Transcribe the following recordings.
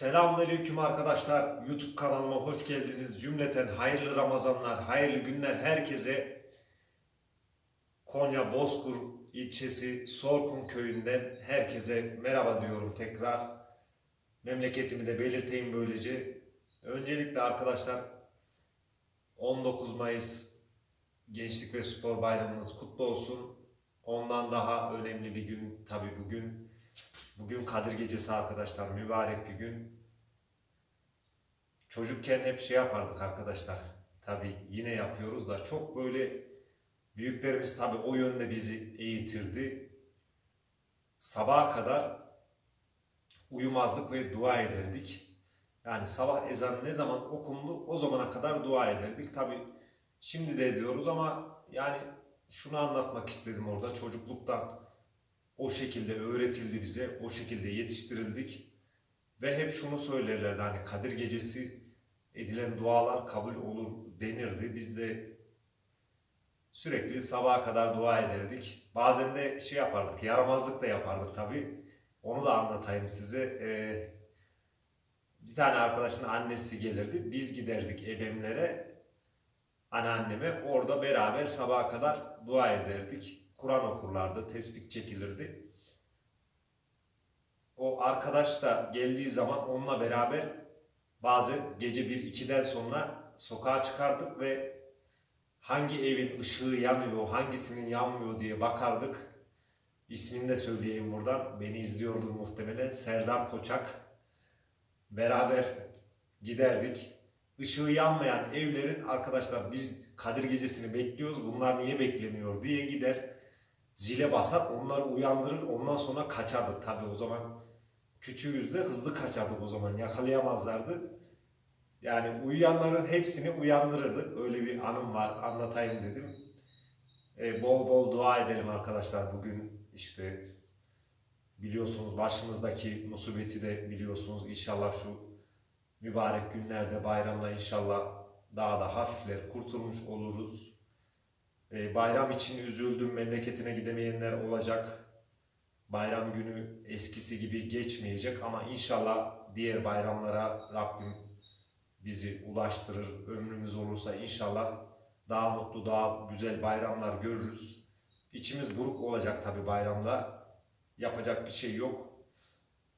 Selamünaleyküm arkadaşlar. YouTube kanalıma hoş geldiniz. Cümleten hayırlı Ramazanlar, hayırlı günler herkese. Konya Bozkur ilçesi Sorkun köyünden herkese merhaba diyorum tekrar. Memleketimi de belirteyim böylece. Öncelikle arkadaşlar 19 Mayıs Gençlik ve Spor Bayramınız kutlu olsun. Ondan daha önemli bir gün tabii bugün. Bugün Kadir Gecesi arkadaşlar. Mübarek bir gün. Çocukken hep şey yapardık arkadaşlar. Tabii yine yapıyoruz da çok böyle büyüklerimiz tabii o yönde bizi eğitirdi. Sabaha kadar uyumazdık ve dua ederdik. Yani sabah ezanı ne zaman okundu o zamana kadar dua ederdik. Tabii şimdi de ediyoruz ama yani şunu anlatmak istedim orada çocukluktan o şekilde öğretildi bize, o şekilde yetiştirildik. Ve hep şunu söylerlerdi hani Kadir Gecesi edilen dualar kabul olur denirdi. Biz de sürekli sabaha kadar dua ederdik. Bazen de şey yapardık, yaramazlık da yapardık tabii. Onu da anlatayım size. Ee, bir tane arkadaşın annesi gelirdi. Biz giderdik ebemlere, anneanneme. Orada beraber sabaha kadar dua ederdik. Kur'an okurlardı, tesbih çekilirdi. O arkadaş da geldiği zaman onunla beraber bazen gece 1-2'den sonra sokağa çıkardık ve hangi evin ışığı yanıyor, hangisinin yanmıyor diye bakardık. İsmini de söyleyeyim buradan. Beni izliyordu muhtemelen. Serdar Koçak. Beraber giderdik. Işığı yanmayan evlerin arkadaşlar biz Kadir Gecesi'ni bekliyoruz. Bunlar niye beklemiyor diye gider zile basar onları uyandırır ondan sonra kaçardık tabi o zaman küçüğüz de hızlı kaçardık o zaman yakalayamazlardı. Yani uyuyanların hepsini uyandırırdık. Öyle bir anım var anlatayım dedim. E, bol bol dua edelim arkadaşlar bugün işte biliyorsunuz başımızdaki musibeti de biliyorsunuz inşallah şu mübarek günlerde bayramda inşallah daha da hafifler kurtulmuş oluruz. Ee, bayram için üzüldüm, memleketine gidemeyenler olacak. Bayram günü eskisi gibi geçmeyecek ama inşallah diğer bayramlara Rabbim bizi ulaştırır. Ömrümüz olursa inşallah daha mutlu, daha güzel bayramlar görürüz. İçimiz buruk olacak tabi bayramda. Yapacak bir şey yok.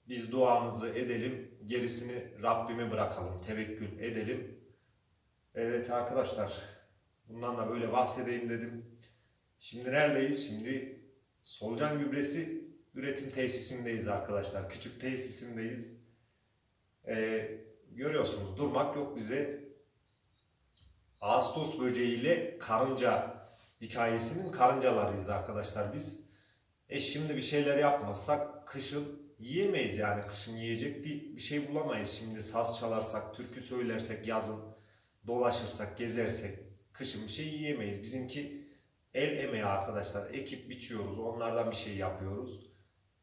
Biz duamızı edelim, gerisini Rabbime bırakalım, tevekkül edelim. Evet arkadaşlar, Bundan da böyle bahsedeyim dedim. Şimdi neredeyiz? Şimdi solucan gübresi üretim tesisindeyiz arkadaşlar. Küçük tesisindeyiz. Ee, görüyorsunuz durmak yok bize. Ağustos böceğiyle karınca hikayesinin karıncalarıyız arkadaşlar biz. E şimdi bir şeyler yapmazsak kışın yiyemeyiz yani kışın yiyecek bir, bir şey bulamayız. Şimdi saz çalarsak, türkü söylersek yazın dolaşırsak, gezersek kışın bir şey yiyemeyiz. Bizimki el emeği arkadaşlar. Ekip biçiyoruz. Onlardan bir şey yapıyoruz.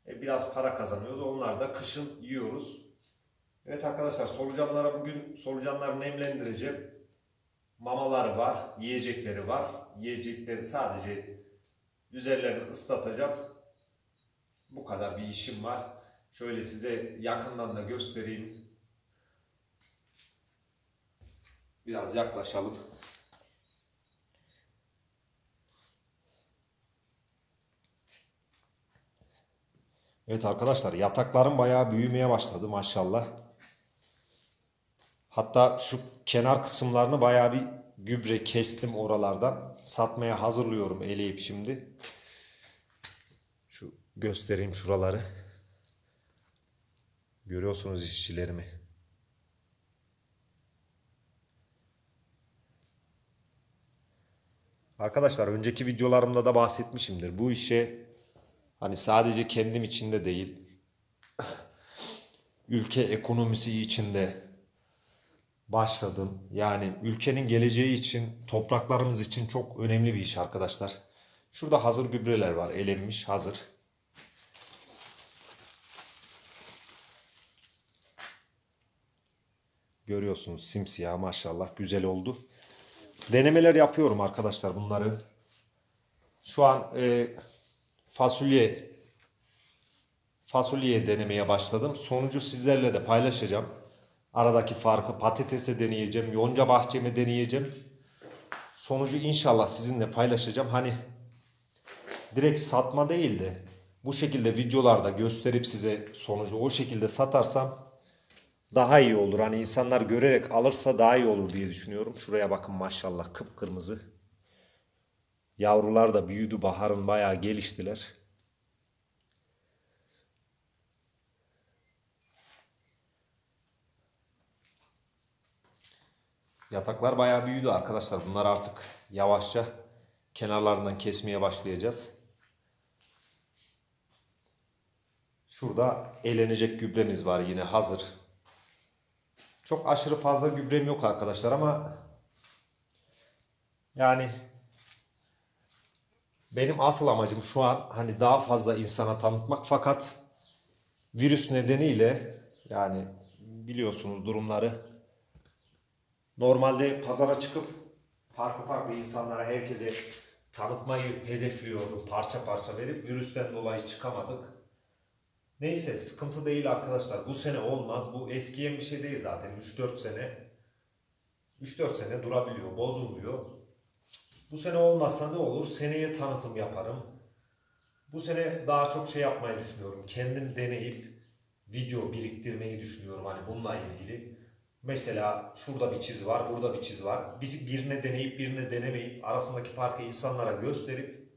E, biraz para kazanıyoruz. Onlar da kışın yiyoruz. Evet arkadaşlar solucanlara bugün solucanları nemlendireceğim. Mamaları var. Yiyecekleri var. Yiyecekleri sadece üzerlerini ıslatacağım. Bu kadar bir işim var. Şöyle size yakından da göstereyim. Biraz yaklaşalım. Evet arkadaşlar yataklarım bayağı büyümeye başladı maşallah. Hatta şu kenar kısımlarını bayağı bir gübre kestim oralardan. Satmaya hazırlıyorum eleyip şimdi. Şu göstereyim şuraları. Görüyorsunuz işçilerimi. Arkadaşlar önceki videolarımda da bahsetmişimdir. Bu işe Hani sadece kendim için de değil, ülke ekonomisi içinde başladım. Yani ülkenin geleceği için, topraklarımız için çok önemli bir iş arkadaşlar. Şurada hazır gübreler var, elenmiş hazır. Görüyorsunuz simsiyah maşallah güzel oldu. Denemeler yapıyorum arkadaşlar bunları. Şu an e, fasulye fasulye denemeye başladım. Sonucu sizlerle de paylaşacağım. Aradaki farkı patatese deneyeceğim, yonca bahçemi deneyeceğim. Sonucu inşallah sizinle paylaşacağım. Hani direkt satma değil de bu şekilde videolarda gösterip size sonucu o şekilde satarsam daha iyi olur. Hani insanlar görerek alırsa daha iyi olur diye düşünüyorum. Şuraya bakın maşallah kıpkırmızı. Yavrular da büyüdü. Baharın bayağı geliştiler. Yataklar bayağı büyüdü arkadaşlar. Bunlar artık yavaşça kenarlarından kesmeye başlayacağız. Şurada elenecek gübremiz var yine hazır. Çok aşırı fazla gübrem yok arkadaşlar ama yani benim asıl amacım şu an hani daha fazla insana tanıtmak fakat virüs nedeniyle yani biliyorsunuz durumları normalde pazara çıkıp farklı farklı insanlara herkese tanıtmayı hedefliyordum parça parça verip virüsten dolayı çıkamadık. Neyse sıkıntı değil arkadaşlar. Bu sene olmaz. Bu eskiyen bir şey değil zaten. 3-4 sene 3-4 sene durabiliyor, bozulmuyor. Bu sene olmazsa ne olur? Seneye tanıtım yaparım. Bu sene daha çok şey yapmayı düşünüyorum. Kendim deneyip video biriktirmeyi düşünüyorum hani bununla ilgili. Mesela şurada bir çiz var, burada bir çiz var. Biz birine deneyip birine denemeyip arasındaki farkı insanlara gösterip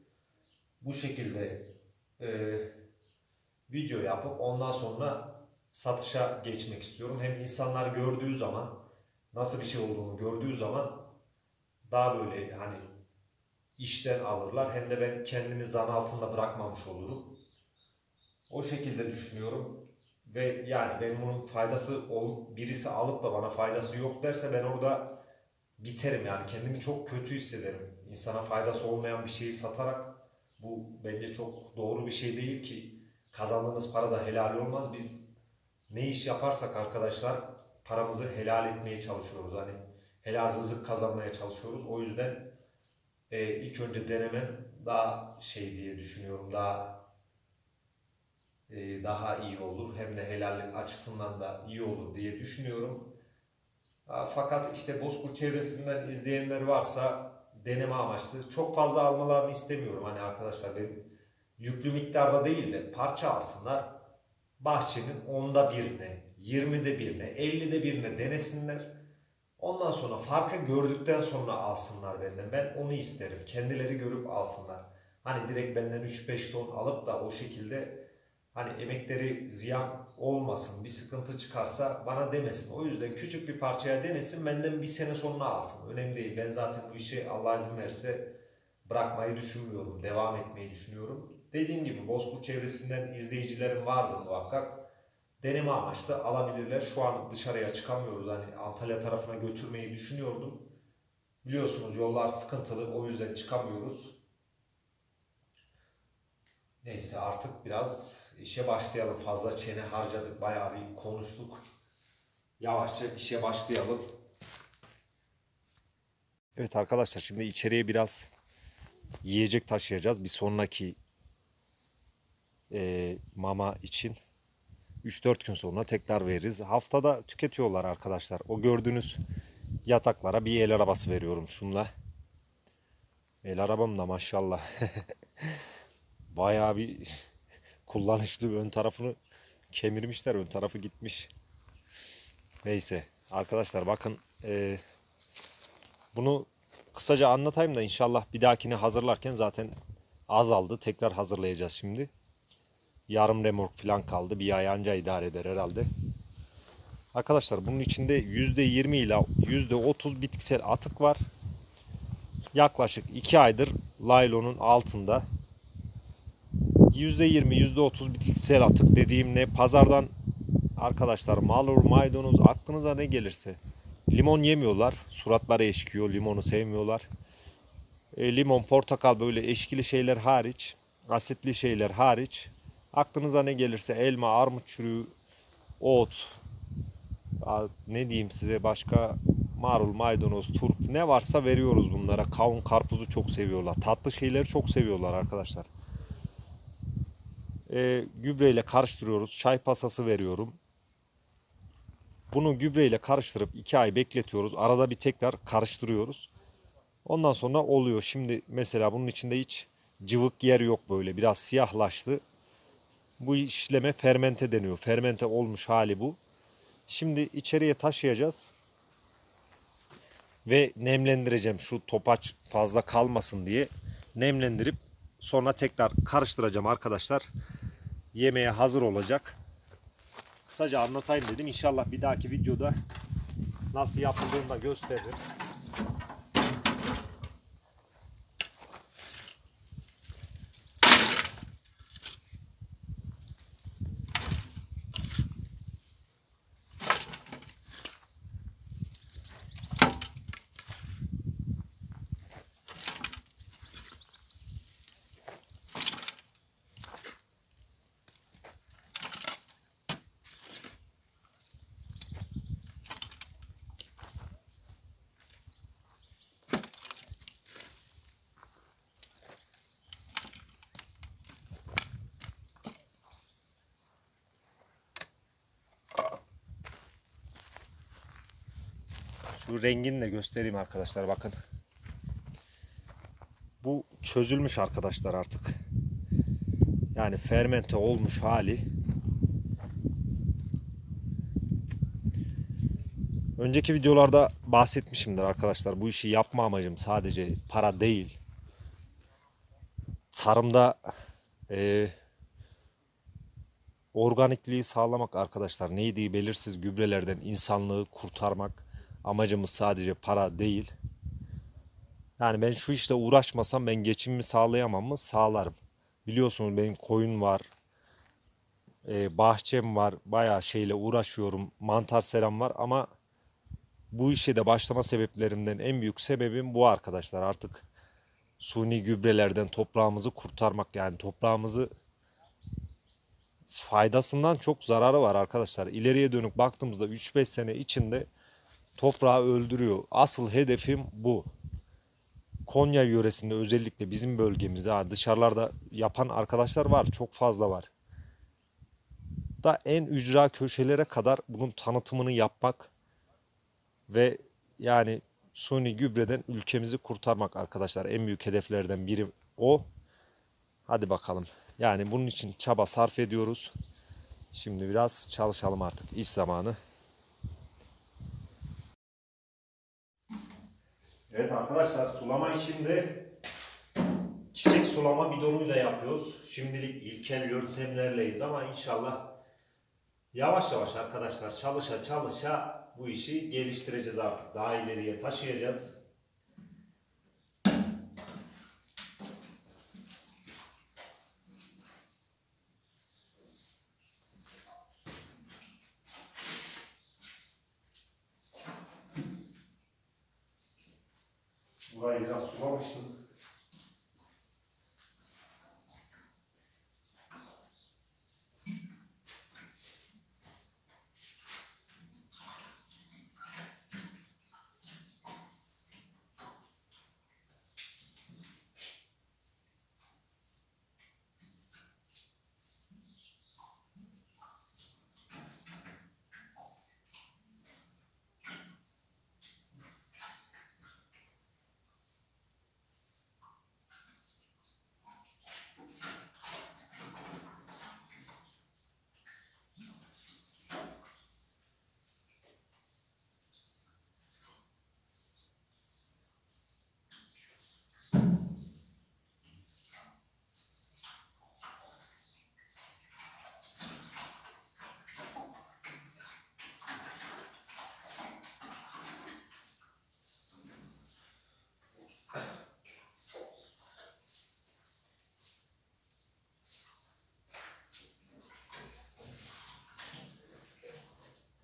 bu şekilde e, video yapıp ondan sonra satışa geçmek istiyorum. Hem insanlar gördüğü zaman nasıl bir şey olduğunu gördüğü zaman daha böyle hani işten alırlar. Hem de ben kendimi zan altında bırakmamış olurum. O şekilde düşünüyorum. Ve yani ben bunun faydası birisi alıp da bana faydası yok derse ben orada biterim yani kendimi çok kötü hissederim. İnsana faydası olmayan bir şeyi satarak bu bence çok doğru bir şey değil ki kazandığımız para da helal olmaz. Biz ne iş yaparsak arkadaşlar paramızı helal etmeye çalışıyoruz. Hani helal rızık kazanmaya çalışıyoruz. O yüzden e, ilk önce denemen daha şey diye düşünüyorum. Daha e, daha iyi olur. Hem de helallik açısından da iyi olur diye düşünüyorum. Fakat işte Bozkurt çevresinden izleyenler varsa deneme amaçlı. Çok fazla almalarını istemiyorum. Hani arkadaşlar benim yüklü miktarda değil de parça alsınlar. Bahçenin onda birine, 20'de birine, 50'de birine denesinler. Ondan sonra farkı gördükten sonra alsınlar benden. Ben onu isterim. Kendileri görüp alsınlar. Hani direkt benden 3-5 ton alıp da o şekilde hani emekleri ziyan olmasın, bir sıkıntı çıkarsa bana demesin. O yüzden küçük bir parçaya denesin, benden bir sene sonra alsın. Önemli değil. Ben zaten bu işi Allah izin verirse bırakmayı düşünmüyorum. Devam etmeyi düşünüyorum. Dediğim gibi Bozkurt çevresinden izleyicilerim vardır muhakkak. Deneme amaçlı alabilirler. Şu an dışarıya çıkamıyoruz. Hani Antalya tarafına götürmeyi düşünüyordum. Biliyorsunuz yollar sıkıntılı. O yüzden çıkamıyoruz. Neyse artık biraz işe başlayalım. Fazla çene harcadık. Bayağı bir konuştuk. Yavaşça işe başlayalım. Evet arkadaşlar şimdi içeriye biraz yiyecek taşıyacağız. Bir sonraki e, mama için 3-4 gün sonra tekrar veririz. Haftada tüketiyorlar arkadaşlar. O gördüğünüz yataklara bir el arabası veriyorum şunla. El arabam da maşallah. Bayağı bir kullanışlı ön tarafını kemirmişler. Ön tarafı gitmiş. Neyse arkadaşlar bakın e, bunu kısaca anlatayım da inşallah bir dahakine hazırlarken zaten azaldı. Tekrar hazırlayacağız şimdi. Yarım remork falan kaldı. Bir ay anca idare eder herhalde. Arkadaşlar bunun içinde %20 ile %30 bitkisel atık var. Yaklaşık 2 aydır laylonun altında. %20 %30 bitkisel atık dediğim ne? Pazardan arkadaşlar malur, maydanoz aklınıza ne gelirse. Limon yemiyorlar. Suratları eşkiyor. Limonu sevmiyorlar. E, limon, portakal böyle eşkili şeyler hariç, asitli şeyler hariç aklınıza ne gelirse elma, armut çürüğü, ot, ne diyeyim size başka marul, maydanoz, turp ne varsa veriyoruz bunlara. Kavun, karpuzu çok seviyorlar. Tatlı şeyleri çok seviyorlar arkadaşlar. e, gübreyle karıştırıyoruz. Çay pasası veriyorum. Bunu gübreyle karıştırıp 2 ay bekletiyoruz. Arada bir tekrar karıştırıyoruz. Ondan sonra oluyor. Şimdi mesela bunun içinde hiç cıvık yer yok böyle. Biraz siyahlaştı. Bu işleme fermente deniyor. Fermente olmuş hali bu. Şimdi içeriye taşıyacağız. Ve nemlendireceğim şu topaç fazla kalmasın diye. Nemlendirip sonra tekrar karıştıracağım arkadaşlar. Yemeğe hazır olacak. Kısaca anlatayım dedim. İnşallah bir dahaki videoda nasıl yapıldığını da gösteririm. Şu rengini de göstereyim arkadaşlar bakın. Bu çözülmüş arkadaşlar artık. Yani fermente olmuş hali. Önceki videolarda bahsetmişimdir arkadaşlar. Bu işi yapma amacım sadece para değil. Tarımda eee organikliği sağlamak arkadaşlar. Neydi belirsiz gübrelerden insanlığı kurtarmak. Amacımız sadece para değil. Yani ben şu işle uğraşmasam ben geçimimi sağlayamam mı? Sağlarım. Biliyorsunuz benim koyun var. e, bahçem var. Bayağı şeyle uğraşıyorum. Mantar seram var ama bu işe de başlama sebeplerimden en büyük sebebim bu arkadaşlar. Artık suni gübrelerden toprağımızı kurtarmak yani toprağımızı faydasından çok zararı var arkadaşlar. İleriye dönük baktığımızda 3-5 sene içinde toprağı öldürüyor. Asıl hedefim bu. Konya yöresinde özellikle bizim bölgemizde dışarılarda yapan arkadaşlar var. Çok fazla var. Da en ücra köşelere kadar bunun tanıtımını yapmak ve yani suni gübreden ülkemizi kurtarmak arkadaşlar. En büyük hedeflerden biri o. Hadi bakalım. Yani bunun için çaba sarf ediyoruz. Şimdi biraz çalışalım artık. İş zamanı. Evet arkadaşlar sulama işinde çiçek sulama bidonuyla yapıyoruz. Şimdilik ilkel yöntemlerleyiz ama inşallah yavaş yavaş arkadaşlar çalışa çalışa bu işi geliştireceğiz artık. Daha ileriye taşıyacağız. Burayı biraz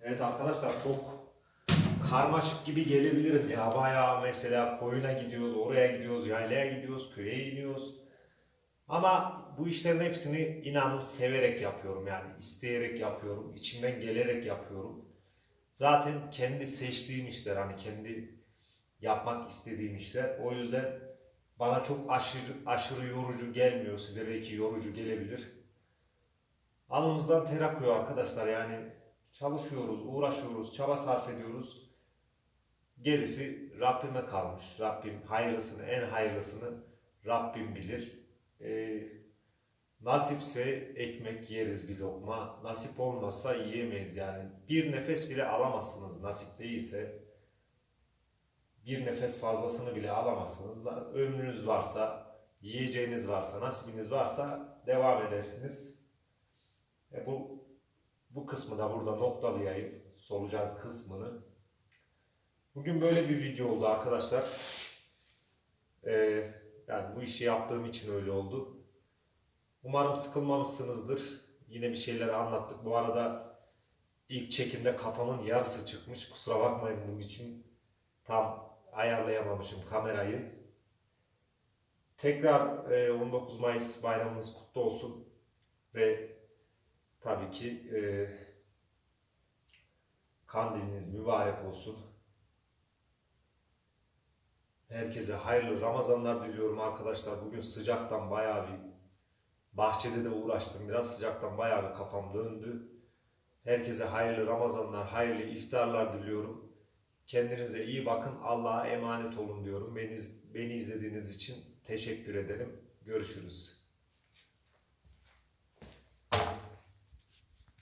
Evet arkadaşlar çok karmaşık gibi gelebilirim ya. Bayağı mesela koyuna gidiyoruz, oraya gidiyoruz, yaylaya gidiyoruz, köye gidiyoruz. Ama bu işlerin hepsini inanın severek yapıyorum yani isteyerek yapıyorum, içimden gelerek yapıyorum. Zaten kendi seçtiğim işler hani kendi yapmak istediğim işler. O yüzden bana çok aşırı aşırı yorucu gelmiyor. Size belki yorucu gelebilir. alnımızdan ter akıyor arkadaşlar yani çalışıyoruz, uğraşıyoruz, çaba sarf ediyoruz. Gerisi Rabbime kalmış. Rabbim hayırlısını, en hayırlısını Rabbim bilir. Ee, nasipse ekmek yeriz bir lokma. Nasip olmazsa yiyemeyiz yani. Bir nefes bile alamazsınız nasip değilse. Bir nefes fazlasını bile alamazsınız. Da, ömrünüz varsa, yiyeceğiniz varsa, nasibiniz varsa devam edersiniz. E bu bu kısmı da burada noktalayayım. Solucan kısmını. Bugün böyle bir video oldu arkadaşlar. Ee, yani bu işi yaptığım için öyle oldu. Umarım sıkılmamışsınızdır. Yine bir şeyler anlattık. Bu arada ilk çekimde kafamın yarısı çıkmış. Kusura bakmayın bunun için. Tam ayarlayamamışım kamerayı. Tekrar e, 19 Mayıs bayramınız kutlu olsun. Ve ki e, kandiliniz mübarek olsun. Herkese hayırlı Ramazanlar diliyorum arkadaşlar. Bugün sıcaktan bayağı bir bahçede de uğraştım biraz. Sıcaktan bayağı bir kafam döndü. Herkese hayırlı Ramazanlar, hayırlı iftarlar diliyorum. Kendinize iyi bakın. Allah'a emanet olun diyorum. Beni, beni izlediğiniz için teşekkür ederim. Görüşürüz.